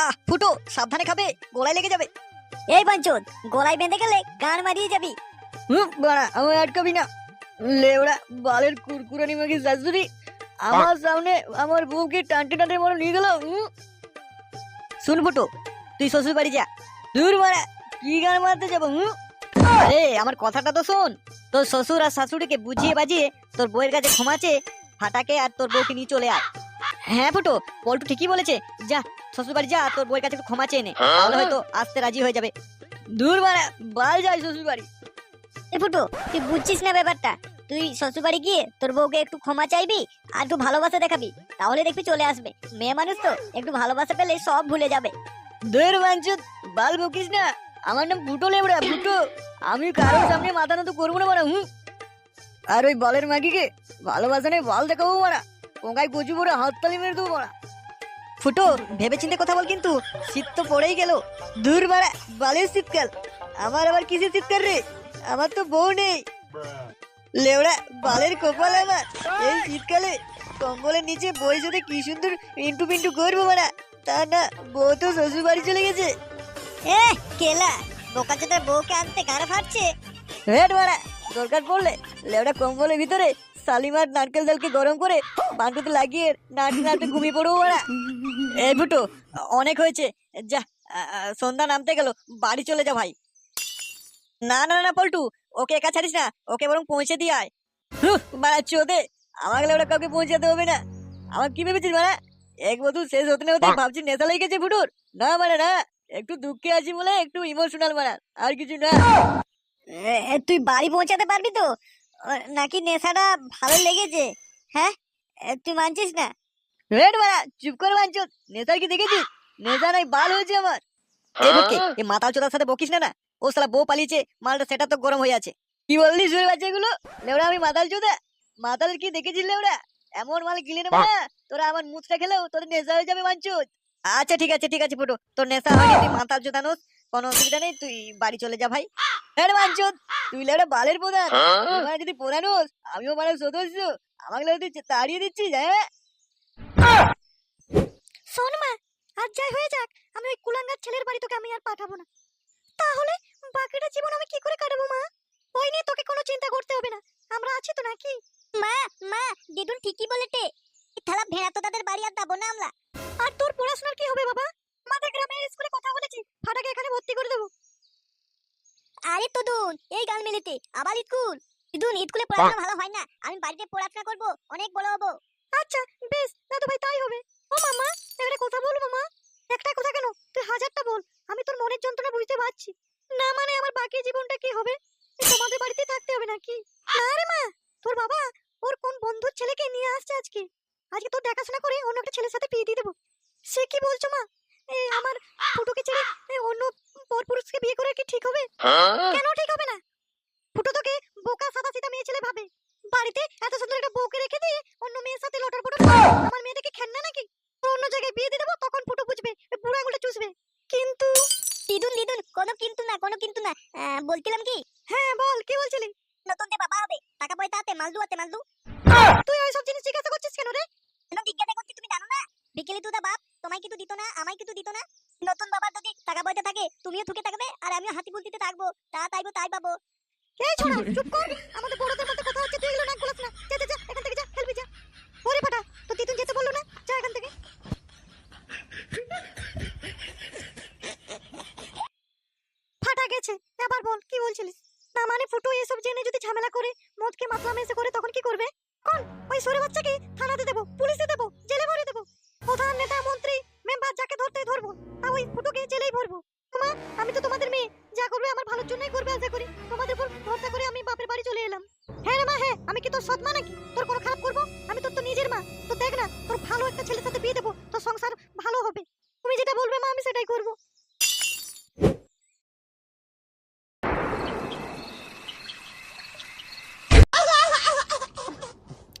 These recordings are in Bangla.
আহ ফুটো সাবধানে খাবে গোলায় লেগে যাবে। এই বাঞ্চদ গলায় বেঁধে গেলে গান মারিয়ে যাবি। হুম বাড়া আমার আটকাবি না। লেওড়া বালের কুরকুরানি মাগি শাশুড়ি আমার সামনে আমার বউকে টানতে মনে নিয়ে গেল শুন ফুটো তুই শ্বশুর বাড়ি যা। দূর মারা কি গান মারতে যাব হুম? আরে আমার কথাটা তো শোন। তোর শ্বশুর আর শাশুড়িকে বুঝিয়ে বাজিয়ে তোর বউয়ের কাছে ক্ষমাছে ফাটাকে আর তোর বউকে নিয়ে চলে আয়। হ্যাঁ ফুটো পল্টু ঠিকই বলেছে। যা শ্বশুর বাড়ি যা তোর বউয়ের কাছে একটু ক্ষমা চেয়ে নে। তাহলে হয়তো আসতে রাজি হয়ে যাবে। দূর মারা বাল যায় শ্বশুর বাড়ি এ ফুটো তুই বুঝছিস না ব্যাপারটা? তুই শ্বশুরবাড়ি গিয়ে তোর বউকে একটু ক্ষমা চাইবি আর একটু ভালোবাসা দেখাবি। তাহলে দেখবি চলে আসবে। মেয়ে মানুষ তো একটু ভালোবাসা পেলে সব ভুলে যাবে। দূর বাঞ্চুত বাল বকিস না। আমার নাম ফুটো লেবড়া ফুটো। আমি কারোর সামনে মাথা নত করব না মারা হুম আর ওই বলের মাগিকে ভালোবাসা নেই বল দেখাবো মারা। পোঙ্গায় কচু পরে হাততালি মেরে দেবো মারা। ফুটো ভেবে চিন্তে কথা বল কিন্তু শীত তো পড়েই গেল। দূর মারা বালের শীতকাল। আমার আবার কিসের শীতকাল রে? আমার তো বউ নেই। লেওড়া বালের কপাল আমার। এই শীতকালে কম্বলের নিচে বই যদি কি সুন্দর ইন্টু পিন্টু করব মারা তা না বউ তো শ্বশুর বাড়ি চলে গেছে। এ কেলা বোকা বউকে আনতে গাড়া ফাটছে। হেড মারা দরকার পড়লে লেওড়া কম্বলের ভিতরে শালিমার নারকেল তেলকে গরম করে বান্টুতে লাগিয়ে নাড়তে নাড়তে ঘুমিয়ে পড়ব মারা এই ফুটো অনেক হয়েছে। যা সন্ধ্যা নামতে গেল বাড়ি চলে যা ভাই। না না না পল্টু ওকে একা ছাড়িস না ওকে বরং পৌঁছে দিয়ে আয়। হুঁ, মারা চোদে আমাকে লেওড়া কাউকে পৌঁছাতে হবে না। আমার কি ভেবেছিস মারা? এক বছর শেষ হতে না হতে ভাবছি নেশা লেগে গেছে ফুটুর না মানে না একটু দুঃখে আছি বলে একটু ইমোশনাল মারা আর কিছু না। এ, এ, তুই বাড়ি পৌঁছাতে পারবি তো? নাকি নেশাটা ভালো লেগেছে? হ্যাঁ? তুই মানছিস না? রেড মারা চুপ করে বাঞ্চত নেতার কি দেখেছিস? নেতা নাই বাল হয়েছে আমার। এই মাতাল চোদার সাথে বকিস না না? ও সালা বউ পালিয়েছে মালটা সেটা তো গরম হয়ে আছে। কি বললি শুয়ে বাচ্চাগুলো লেওড়া আমি মাতাল চোদা। মাতালের কি দেখেছিস লেওড়া? এমন মাল গিলে নেব না। তোরা আমার মুখটা খেলেও তোর নেশা হয়ে যাবে মাঞ্চুত আচ্ছা ঠিক আছে ঠিক আছে ফুটো। তোর নেশা হয়নি তুই মাতাল চোদা নোস। কোনো অসুবিধা নেই তুই বাড়ি চলে যা ভাই। হ্যাঁ মাঞ্চুত তুই লেওড়া বালের প্রধান। তোমার যদি প্রধান হোস আমিও মানে সদস্য আমাকে তুই তাড়িয়ে দিচ্ছিস হ্যাঁ? শোন মা আর যাই হয়ে যাক আমি ওই কুলাঙ্গার ছেলের বাড়ি তোকে আমি আর পাঠাবো না। তাহলে বাকিটা জীবন আমি কি করে কাটাবো মা? ওই নিয়ে তোকে কোনো চিন্তা করতে হবে না। আমরা আছি তো নাকি? মা মা দিদুন ঠিকই বলেছে। থালা ভেড়া তো তাদের বাড়ি আর যাব না আমরা। আর তোর পড়াশোনার কি হবে বাবা? মাঠে গ্রামের স্কুলে কথা বলেছি ফাটাকে এখানে ভর্তি করে দেবো। আরে তো দুন এই গাল মেলেতে আবার স্কুল দুন স্কুলে পড়াশোনা ভালো হয় না আমি বাড়িতে পড়াশোনা করব অনেক বড় হব। আচ্ছা বেশ না তো ভাই তাই হবে ও মামা একটা কথা বল মামা একটা কথা কেন তুই হাজারটা বল আমি তোর মনের যন্ত্রণা বুঝতে পারছি না মানে আমার বাকি জীবনটা কি হবে এই তোমাদের বাড়িতে থাকতে হবে নাকি না রে মা তোর বাবা ওর কোন বন্ধুর ছেলেকে নিয়ে আসছে আজকে আজকে তোর দেখাশোনা করে অন্য একটা ছেলের সাথে বিয়ে দিয়ে দেবো সে কি বলছো মা এই আমার ফুটোকে ছেড়ে এ, অন্য পরপুরুষকে বিয়ে করে কি ঠিক হবে কেন ঠিক হবে না ফুটো তোকে বোকা সাদা সিধা মেয়ে ছেলে ভাবে। বাড়িতে এত সুন্দর একটা বউকে রেখে দিয়ে অন্য মেয়ের সাথে লটর পটর আমার মেয়েটাকে খেলনা নাকি? অন্য জায়গায় বিয়ে দিয়ে দেবো তখন ফুটো বুঝবে বুড়ো আঙুলটা চুষবে। কিন্তু দিদুন দিদুন কোনো কিন্তু না কোনো কিন্তু না। বলছিলাম কি? হ্যাঁ বল কি বলছিলি? নতুন যে বাবা হবে টাকা পয়সা হাতে মালদু হাতে মালদু তুই ওই সব জিনিস জিজ্ঞাসা করছিস কেন রে? কেন জিজ্ঞাসা করছি তুমি জানো না? বিকেলে তুই বাপ তোমায় কিন্তু দিত না আমায় কিন্তু দিত না। নতুন বাবার যদি টাকা পয়সা থাকে তুমিও ঠুকে থাকবে আর আমিও হাতি বুলতিতে থাকব। তা তাইবো তাই পাবো। এই ছোড়া, চুপ কর। আমাদের বড়দের মধ্যে কথা হচ্ছে, তুই এগুলো নাক গলাস না। যা যা এখান থেকে যা খেলবি যা। ওরে ফাটা, তো তিতুন যেতে বলল না? যা, এখান থেকে। ফাটা গেছে। এবার বল, কি বলছিলিস? না মানে ফুটু এসব জেনে যদি ঝামেলা করে, মদকে মাতলা মেসে করে, তখন কি করবে? কোন ওই সরে বাচ্চাকে থানাতে দেবো, পুলিশে দেবো, জেলে ভরে দেবো। প্রধান নেতা, মন্ত্রী, মেম্বার যাকে ধরতে ধরবো, আর ওই ফুটুকে জেলেই ভরবো। মা, আমি তো তোমাদের মেয়ে যা করবে আমার ভালোর জন্যই করবে, আশা করি। তোমাদের উপর ভরসা করে আমি বাপের বাড়ি চলে এলাম। হ্যাঁ রে মা হ্যাঁ আমি কি তোর সৎ মা নাকি? তোর কোনো খারাপ করব? আমি তোর তো নিজের মা। তো দেখ না, তোর ভালো একটা ছেলের সাথে বিয়ে দেবো, তোর সংসার ভালো হবে। তুমি যেটা বলবে মা, আমি সেটাই করব।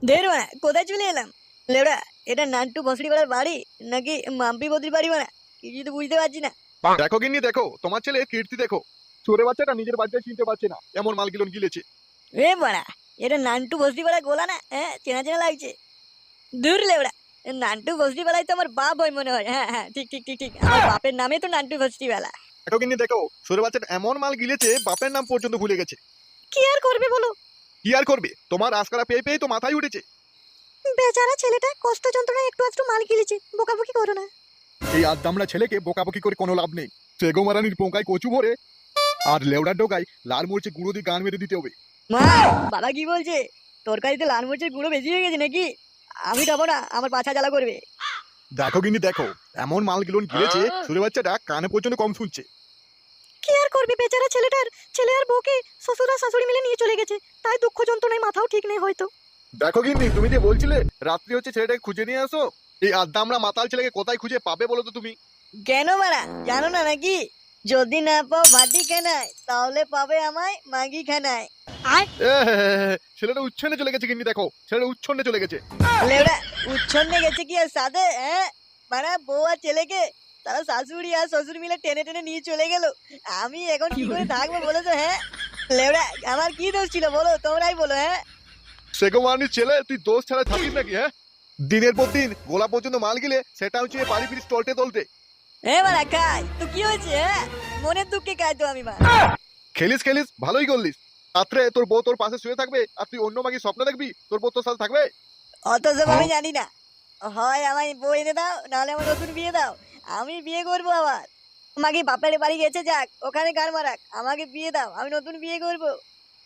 দের বাড়া কোথায় চলে এলাম? লেবড়া এটা নান্টু বসড়ি বাড়ি নাকি মাম্পি বদ্রির বাড়ি বাড়া কিছু তো বুঝতে পারছি না। দেখো গিন্নি দেখো তোমার ছেলে কীর্তি দেখো। চোরে বাচ্চাটা নিজের বাচ্চা চিনতে পারছে না। এমন মালগিলন গিলেছে। এ বাড়া এটা নান্টু বসড়ি বাড়া গোলা না? হ্যাঁ চেনা চেনা লাগছে। দূর লেবড়া নান্টু ভস্তি বেলায় তো আমার বাপ হয় মনে হয়। হ্যাঁ হ্যাঁ ঠিক ঠিক ঠিক ঠিক। আমার বাপের নামে তো নান্টু ভস্তি বেলা দেখো কিন্তু দেখো ছোট বাচ্চাটা এমন মাল গিলেছে বাপের নাম পর্যন্ত ভুলে গেছে। কি আর করবে বলো? কি আর করবে? তোমার আজকারা পেয়ে পেয়ে তো মাথায় উঠেছে। বেচারা ছেলেটা কষ্ট যন্ত্রণা একটু একটু মাল গিলেছে। বোকাবুকি করো না। এই আদামরা ছেলেকে বকাবকি করে কোনো লাভ নেই। সেগো মারানির পোকায় কচু ভরে আর লেউড়ার ডোকায় লাল মরিচে গুঁড়ো দিয়ে গান মেরে দিতে হবে। মা বাবা কি বলছে? তরকারিতে লাল মরিচের গুঁড়ো বেশি হয়ে গেছে নাকি? আমি যাব না আমার পাছা জ্বালা করবে। দেখো কিন্তু দেখো এমন মাল গিলন গিলেছে ছোট বাচ্চাটা কানে পর্যন্ত কম শুনছে। কি আর করবে বেচারা ছেলেটার? ছেলে আর বউকে শ্বশুর আর শাশুড়ি মিলে নিয়ে চলে গেছে। তাই দুঃখ যন্ত্রণায় মাথাও ঠিক নেই হয়তো। দেখো কিন্তু তুমি যে বলছিলে রাত্রি হচ্ছে ছেলেটাকে খুঁজে নিয়ে আসো। এই আদামরা মাতাল ছেলেকে কোথায় খুঁজে পাবে বলো তো তুমি? কেন মারা? জানো না নাকি? যদি না পাও ভাটি খানায় তাহলে পাবে আমায় মাগি খানায়। ছেলেটা উচ্ছন্নে চলে গেছে কিন্তু দেখো। ছেলেটা উচ্ছন্নে চলে গেছে। লেবড়া উচ্ছন্নে গেছে কি আর সাথে হ্যাঁ? মানে বউ আর ছেলেকে তারা শাশুড়ি আর শ্বশুর মিলে টেনে টেনে নিয়ে চলে গেল। আমি এখন কি করে থাকব বলো তো হ্যাঁ? লেবড়া আমার কি দোষ ছিল বলো? তোমরাই বলো হ্যাঁ? সেগো ছেলে তুই দোষ ছাড়া থাকিস নাকি হ্যাঁ? দিনের পর দিন গোলা পর্যন্ত মাল গিলে সেটা হচ্ছে বাড়ি ফিরিস হ্যাঁ মারা খাই তো কি হয়েছে হ্যাঁ মনের দুঃখে খাই তো আমি মা? খেলিস খেলিস ভালোই করলিস। রাত্রে তোর বউ তোর পাশে শুয়ে থাকবে আর তুই অন্য মাকে স্বপ্ন দেখবি তোর বউ তোর সাথে থাকবে? অত সব আমি জানি না। হয় আমায় বউ এনে দাও নাহলে আমার নতুন বিয়ে দাও। আমি বিয়ে করব আবার। আমাকে বাপের বাড়ি গেছে যাক ওখানে গান মারাক আমাকে বিয়ে দাও আমি নতুন বিয়ে করব।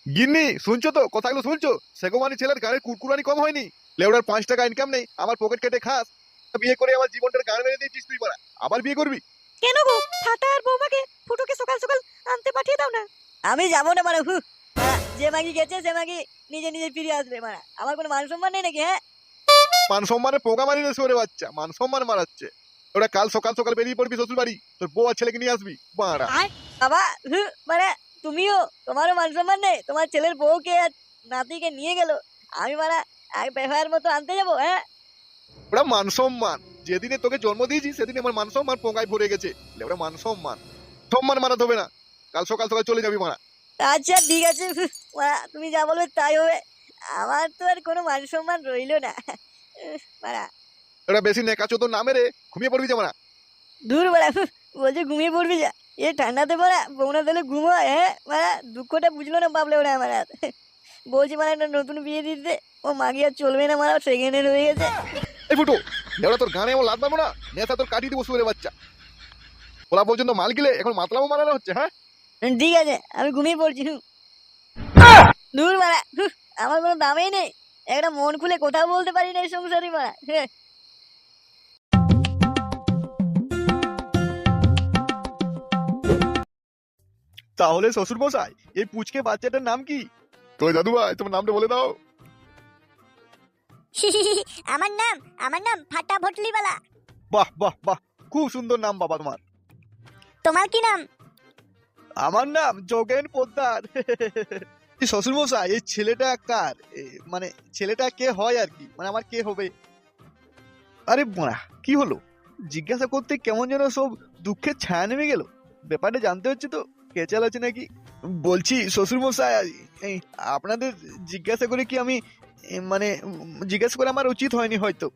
গিন্নি শুনছো তো? কথাগুলো শুনছো? সেগো মানি ছেলের গানের কুরকুরানি কম হয়নি। লেউড়ার পাঁচ টাকা ইনকাম নেই আমার পকেট কেটে খাস। বিয়ে করে আমার জীবনটার গান মেরে দিয়েছিস তুই মারা আবার বিয়ে করবি? কেন গো? ফাটা আর বৌমাকে ফুটোকে সকাল সকাল আনতে পাঠিয়ে দাও না। আমি যাব না মানে হু। যে মাগি গেছে সে মাগি নিজে নিজে ফিরে আসবে মারা আমার কোনো মান সম্মান নেই নাকি হ্যাঁ? মান সম্মানে পোকা মারি না সরে বাচ্চা মান সম্মান মারাচ্ছে। ওরা কাল সকাল সকাল বেরিয়ে পড়বি শ্বশুর বাড়ি তোর বউ আর ছেলেকে নিয়ে আসবি বাড়া। বাবা হু মানে তুমিও তোমারও মান সম্মান নেই তোমার ছেলের বউকে আর নাতিকে নিয়ে গেল। আমি মারা এক ব্যবহার মতো আনতে যাব হ্যাঁ? ওরা মান সম্মান। যেদিনে তোকে জন্ম দিয়েছি সেদিনে আমার মান সম্মান পোঙায় ভরে গেছে। ওরা মান সম্মান। সম্মান মারাতে হবে না। কাল সকাল সকাল চলে যাবি মারা। আচ্ছা ঠিক আছে। তুমি যা বলবে তাই হবে। আমার তো আর কোনো মান সম্মান রইল না। মারা। ওরা বেশি নেকা চোদন না মেরে ঘুমিয়ে পড়বি যে মারা। দূর মারা বলছে ঘুমিয়ে পড়বি যা। এ ঠান্ডাতে মারা বৌনা তাহলে ঘুমোয় হ্যাঁ? মারা দুঃখটা বুঝলো না বাবলে ওরা আমার বলছি মানে একটা নতুন বিয়ে দিতে। ও মাগি আর চলবে না মারা? সেকেন্ড হ্যান্ড হয়ে গেছে। এই ফুটো লেওড়া তোর গানে এমন লাদ মারবো না? নেতা তোর কাটিয়ে দিব শুয়ে বাচ্চা। ওলা পর্যন্ত মাল গিলে এখন মাতলামো মারানো হচ্ছে হ্যাঁ? ঠিক আছে আমি ঘুমিয়ে পড়ছি দূর মারা আমার কোনো দামেই নেই। একটা মন খুলে কোথাও বলতে পারি না এই সংসারই মারা তাহলে শ্বশুর মশাই এই পুচকে বাচ্চাটার নাম কি? তো দাদু ভাই তোমার নামটা বলে দাও। আমার নাম আমার নাম ফাটা ভটলিওয়ালা। বাহ বাহ বাহ খুব সুন্দর নাম বাবা তোমার। তোমার কি নাম? আমার নাম যোগেন পোদ্দার। শ্বশুর মশাই এই ছেলেটা কার? মানে ছেলেটা কে হয় আর কি? মানে আমার কে হবে? আরে মোড়া কি হলো? জিজ্ঞাসা করতে কেমন যেন সব দুঃখের ছায়া নেমে গেল। ব্যাপারটা জানতে হচ্ছে তো কে চালাচ্ছে নাকি? বলছি শ্বশুর মশাই এই, আপনাদের জিজ্ঞাসা করে কি আমি মানে জিজ্ঞাসা করে আমার উচিত হয়নি হয়তো।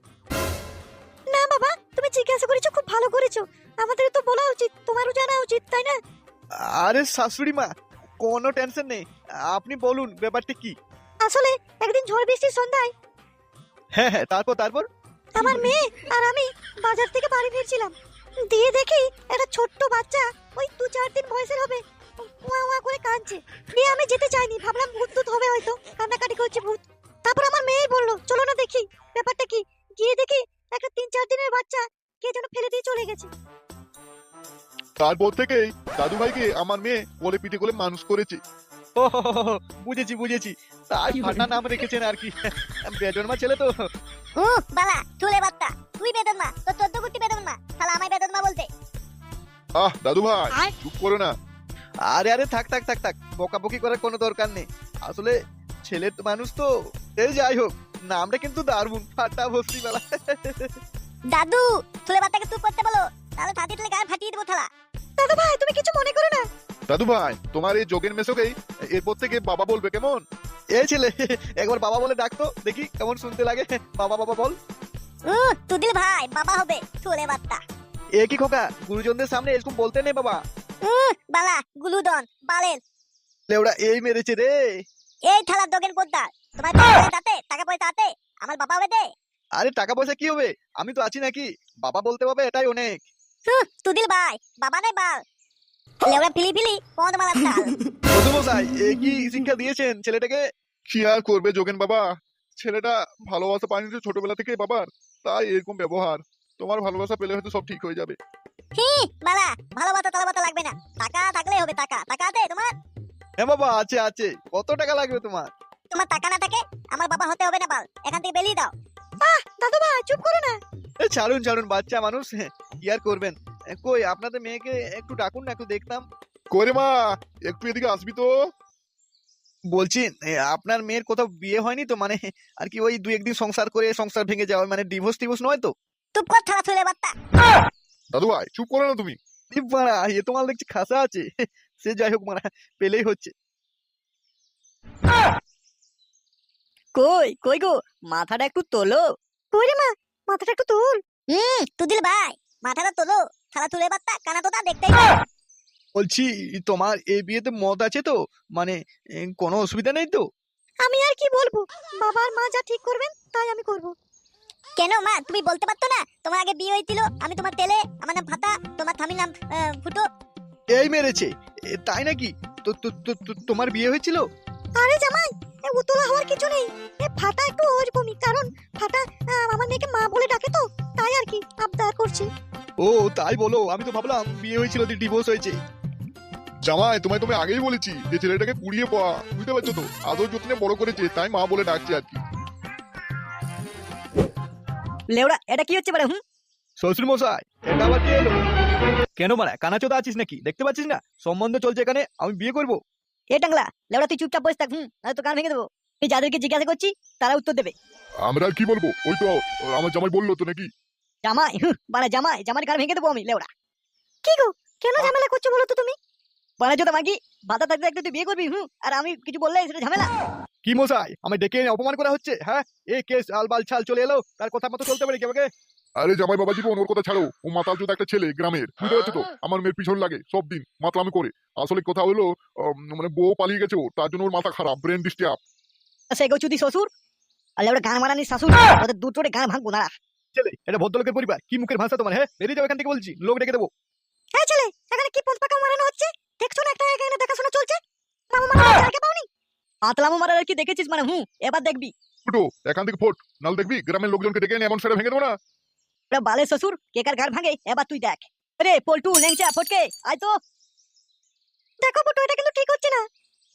না বাবা তুমি জিজ্ঞাসা করেছ খুব ভালো করেছ। আমাদের তো বলা উচিত তোমারও জানা উচিত তাই না? আরে শাশুড়ি মা কোনো টেনশন নেই। আপনি বলুন ব্যাপারটা কি? আসলে একদিন ঝড় বৃষ্টির সন্ধ্যায় হ্যাঁ হ্যাঁ তারপর তারপর? আমার মেয়ে আর আমি বাজার থেকে বাড়ি ফিরছিলাম। দিয়ে দেখি একটা ছোট্ট বাচ্চা ওই দু চার দিন বয়সের হবে। ওয়া ওয়া করে কাঁদছে। দিয়ে আমি যেতে চাইনি ভাবলাম ভূত টুত হবে হয়তো কান্নাকাটি করছে ভূত। তারপর আমার মেয়েই বলল চলো না দেখি ব্যাপারটা কি? গিয়ে দেখি একটা তিন চার দিনের বাচ্চা কে যেন ফেলে দিয়ে চলে গেছে। তারপর থেকেই দাদু ভাইকে আমার মেয়ে কোলে পিঠে করে মানুষ করেছে। ও বুঝেছি বুঝেছি। তাই ফাটা নাম রেখেছেন আর কি। ছেলে তো। ও বালা চুলে বাত্তা তুই বেদন মা তো চোদ্দ কোটি বেদন মা তাহলে আমায় বেদন মা বলতে। আহ দাদু ভাই চুপ করো না। আরে আরে থাক থাক থাক থাক বকাবকি করার কোনো দরকার নেই। আসলে ছেলে তো মানুষ তো এই যাই হোক নামটা কিন্তু দারুণ ফাটা ভস্তি বেলা। দাদু চুলে বাত্তাকে তুই করতে বলো তাহলে ফাটিয়ে দিলে গায়ে ফাটিয়ে দেবো থালা। দাদু ভাই তুমি কিছু মনে করো না। দাদু ভাই তোমার এই যোগের মেসোকেই এরপর থেকে বাবা বলবে কেমন? এই ছেলে একবার বাবা বলে ডাকতো দেখি কেমন শুনতে লাগে। বাবা বাবা বল। উহ, তুদিল ভাই বাবা হবে চলে বাত্তা এ কি খোকা গুরুজনদের সামনে এরকম বলতে নেই বাবা? উহ, বালা গুলুদন বালের লেওড়া এই মেরেছে রে। এই থালার দোকান পোদ্দার তোমার আছে টাকা পয়সা আছে আমার বাবা হবে দে। আরে টাকা পয়সা কি হবে? আমি তো আছি নাকি। বাবা বলতে এটাই অনেক। তুদিল ভাই বাবা নাই বাল। লেওড়া ফিলি ফিলি পদ এ কি শিক্ষা দিয়েছেন ছেলেটাকে? কি আর করবে যোগেন বাবা? ছেলেটা ভালোবাসা পায়নি তো ছোটবেলা থেকে বাবার। তাই এরকম ব্যবহার। তোমার ভালোবাসা পেলে হয়তো সব ঠিক হয়ে যাবে। হি বালা ভালোবাসা তালাবাতা লাগবে না। টাকা থাকলে হবে টাকা। টাকা আছে তোমার? হ্যাঁ বাবা আছে আছে। কত টাকা লাগবে তোমার? তোমার টাকা না থাকে আমার বাবা হতে হবে না বাল। এখান থেকে বেরিয়ে দাও। দাদু ভাই চুপ করো না। এ, ছাড়ুন ছাড়ুন বাচ্চা মানুষ। কি আর করবেন? এ, কই আপনাদের মেয়েকে একটু ডাকুন না একটু দেখতাম। করে মা একটু এদিকে আসবি তো? বলছি এ, আপনার মেয়ের কোথাও বিয়ে হয়নি তো? মানে আর কি ওই দু একদিন সংসার করে সংসার ভেঙে যাওয়া মানে ডিভোর্স টিভোর্স নয় তো? চুপ কর থালা ছুলে বাত্তা দাদু ভাই চুপ করো না তুমি। এ বাড়া, এ তোমার দেখছি খাসা আছে। সে যাই হোক মারা পেলেই হচ্ছে। কই কই গো? মাথাটা একটু তোলো। কইরে মা? মাথাটা একটু তুল। হুম তুদিল ভাই মাথাটা তোলো। থালা তুলে বাত্তা কানা তোতা দেখতেই পাই বলছি তোমার এই বিয়েতে মত আছে তো? মানে এ, কোনো অসুবিধা নেই তো? আমি আর কি বলব? বাবা আর মা যা ঠিক করবেন তাই আমি করব। কেন মা? তুমি বলতে পারতো না? তোমার আগে বিয়ে হয়েছিল আমি তোমার তেলে আমার নাম ফাতা তোমার থামির নাম আহ, ফুটো। এই মেরেছে। এ, তাই নাকি? তো তো- তো- তো- তোমার বিয়ে হয়েছিল? আরে জামাই এ উতলা হওয়ার কিছু নেই। এ ফাটা একটু ওরকমই কারণ ফাটা আমার মেয়েকে মা বলে ডাকে তো তাই আর কি আবদার করছি। ও তাই বলো আমি তো ভাবলাম বিয়ে হয়েছিল ডিভোর্স হয়েছে। জামাই তোমায় তুমি আগেই বলেছি যে ছেলেটাকে কুড়িয়ে পাওয়া বুঝতে পারছ তো? আদর যত্নে বড় করেছে তাই মা বলে ডাকছে আর কি। লেওড়া এটা কি হচ্ছে বারে হুম? শ্বশুর মশাই এটা আবার কে এলো? কেন মারা কানাচোদা আছিস নাকি? দেখতে পাচ্ছিস না? সম্বন্ধ চলছে এখানে আমি বিয়ে করব। এ টাংলা লেওড়া তুই চুপচাপ বসে থাক হুম আমি তো কান ভেঙে দেবো। আমি যাদেরকে জিজ্ঞাসা করছি তারা উত্তর দেবে। আমরা আর কি বলব? ওই তো আমার জামাই বলল তো নাকি? জামাই? হুঁ, বাড়া জামাই জামার কান ভেঙে দেবো আমি লেওড়া। কি গো কেন ঝামেলা করছ বলো তো তুমি? বাড়া জোতা মাগি বাধা থাকতে থাকতে তুই বিয়ে করবি হুম আর আমি কিছু বললে সেটা ঝামেলা। কি মশাই আমি ডেকে এনে অপমান করা হচ্ছে হ্যাঁ? এ কেস আলবাল ছাল চলে এলো তার কথা মতো চলতে পারি কেমন আরে জামাই বাবা জীবন ওর কথা ছাড়ো। ও মাতাল চোদ একটা ছেলে গ্রামের। বুঝতে পারছ তো? আমার মেয়ের পিছন লাগে সব দিন মাতলামি করে। আসলে কথা হলো মানে বউ পালিয়ে গেছে ওর তার জন্য ওর মাথা খারাপ ব্রেন ডিস্টার্ব সে গৌচুদি শ্বশুর? আর লেওড়া গান মারানি শাশুর ওদের দুটোরে গান ভাঙবো না ছেলে এটা ভদ্রলোকের পরিবার। কি মুখের ভাষা তোমার হ্যাঁ? বেরিয়ে যাও এখান থেকে বলছি লোক ডেকে দেবো। হ্যাঁ ছেলে এখানে কি পথ পাকা মারানো হচ্ছে? দেখছ না একটা এখানে দেখাশোনা চলছে? মামা মামা জায়গা পাওনি? পাতলামো মারার কি দেখেছিস মানে হুম এবার দেখবি। ফুটো এখান থেকে ফোট নাল দেখবি গ্রামের লোকজনকে ডেকে এনে এমন সেটা ভেঙে দেবো না। বালের শ্বশুর কে কার গান ভাঙে? এবার তুই দেখ। রে পল্টু ল্যাংচা ফটকে আয় তো। দেখো ফুটো এটা কিন্তু ঠিক হচ্ছে না।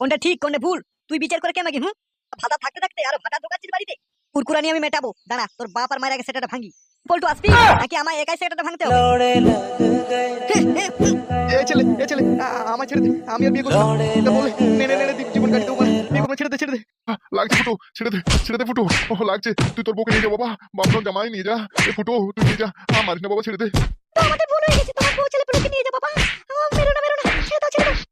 কোনটা ঠিক কোনটা ভুল? তুই বিচার করে কেন হুম? ভাতা থাকতে থাকতে আরও ভাতা ঢোকাচ্ছিস বাড়িতে? কুরকুরানি আমি মেটাবো। দাঁড়া তোর বাপ আর মায়ের আগে সেটাটা ভাঙি। পল্টু আসবি? নাকি আমার একাই সেটাটা ভাঙতে হবে? এ ছেলে এ ছেলে আমার ছেড়ে দে। আমি আর বিয়ে করব না। এটা বলে নে নে লাগছে ফুটো, ছেড়ে দে ছেড়ে দে ফুটো। ও লাগছে, তুই তোর বউকে নিয়ে যা বাবা। বাবা জামাই, নিয়ে যা। এ ফুটো, তুই নিয়ে যা। আমার না বাবা, ছেড়ে দে। আমাদের ভুল হয়ে গেছে, তোমার বউ ছেলে নিয়ে যা বাবা। মেরো না মেরো না ছেড়ে দাও ছেড়ে দাও